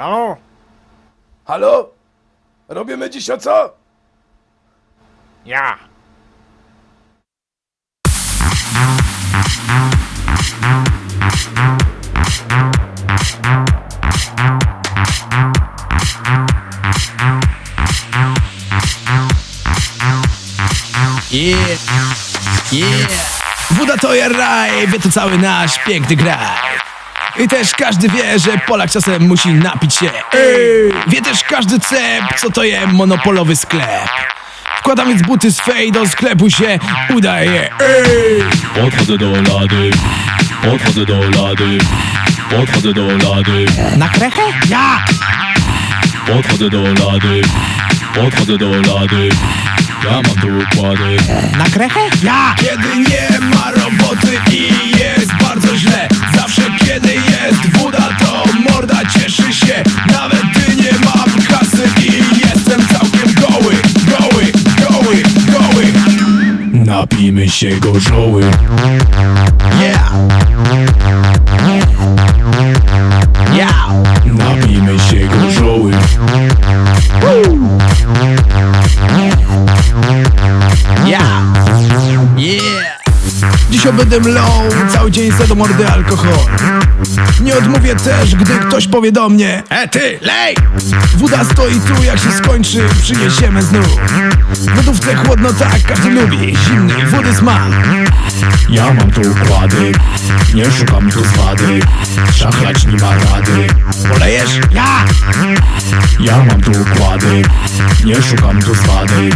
Halo? Halo? Robimy dziś o co? Ja. Yeah. Woda to ja raj, wie to cały nasz piękny kraj. I też każdy wie, że Polak czasem musi napić się. Ej, wie też każdy cep, co to jest monopolowy sklep. Wkładam więc buty swe i do sklepu się udaje. Ej. Podchodzę do lady, podchodzę do lady, podchodzę do lady, Na krechę? Ja! podchodzę do lady, podchodzę do lady. Ja mam tu układy, Na krechę? Ja! Kiedy nie ma roboty i jest bardzo źle Zawsze kiedy jest woda to morda cieszy się Nawet gdy nie mam kasy i jestem całkiem goły Goły, goły, goły Napijmy się gorzoły! Yeah! Będę mlał cały dzień se do mordy alkohol Nie odmówię też, gdy ktoś powie do mnie E ty, lej! Woda stoi tu, jak się skończy, przyniesiemy znów W lodówce chłodno tak, każdy lubi Zimnej wody smak ja mam tu układy, nie szukam tu zwady. Szachlać nie ma rady, Polejesz? Ja! ja mam tu układy, nie szukam tu zwady.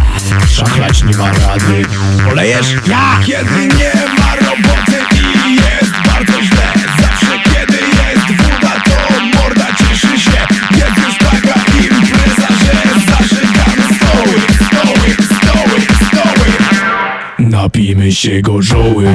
Szachlać nie ma rady, Polejesz? Ja! Kiedy nie ma roboty i jest bardzo źle. Zawsze kiedy jest woda to morda cieszy się. Jest już taka impreza, że zażygamy stoły Stoły, stoły, stoły. Napijmy się gorzoły.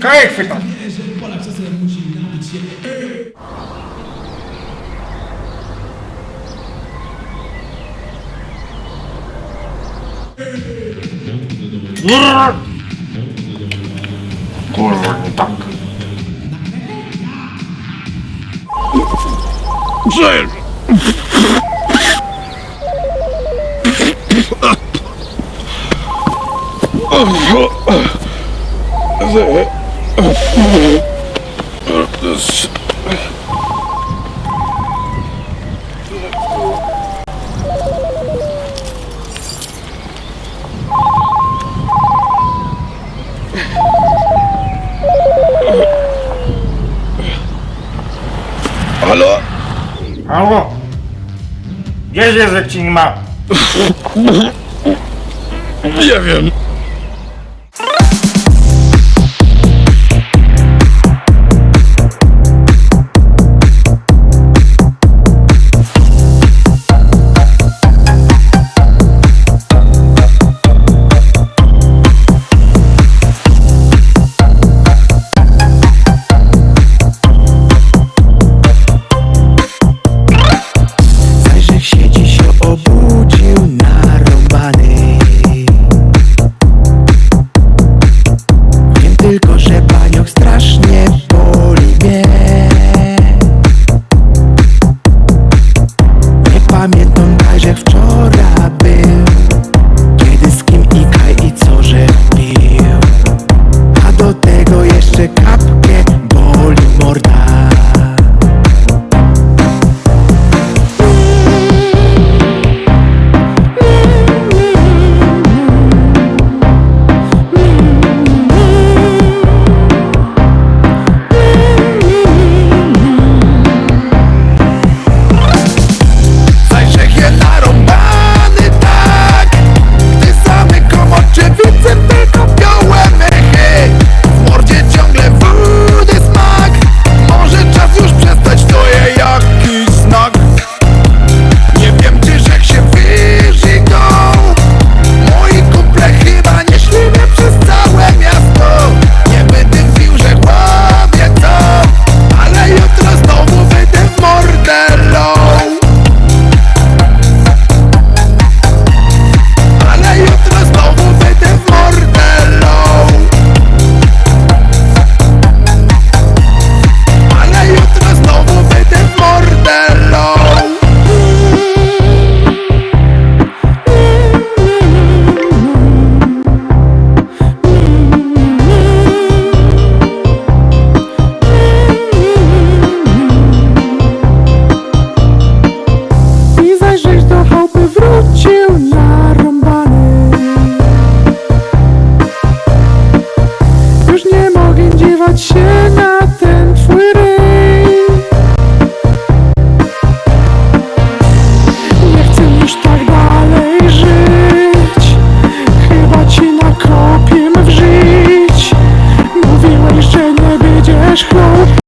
Kajek chwyta! Polak czasem musi nabić się. Urr! Kurwa, nie tak. Żyjesz! Halo? Halo? Jest, jak ci nie ma? Nie wiem.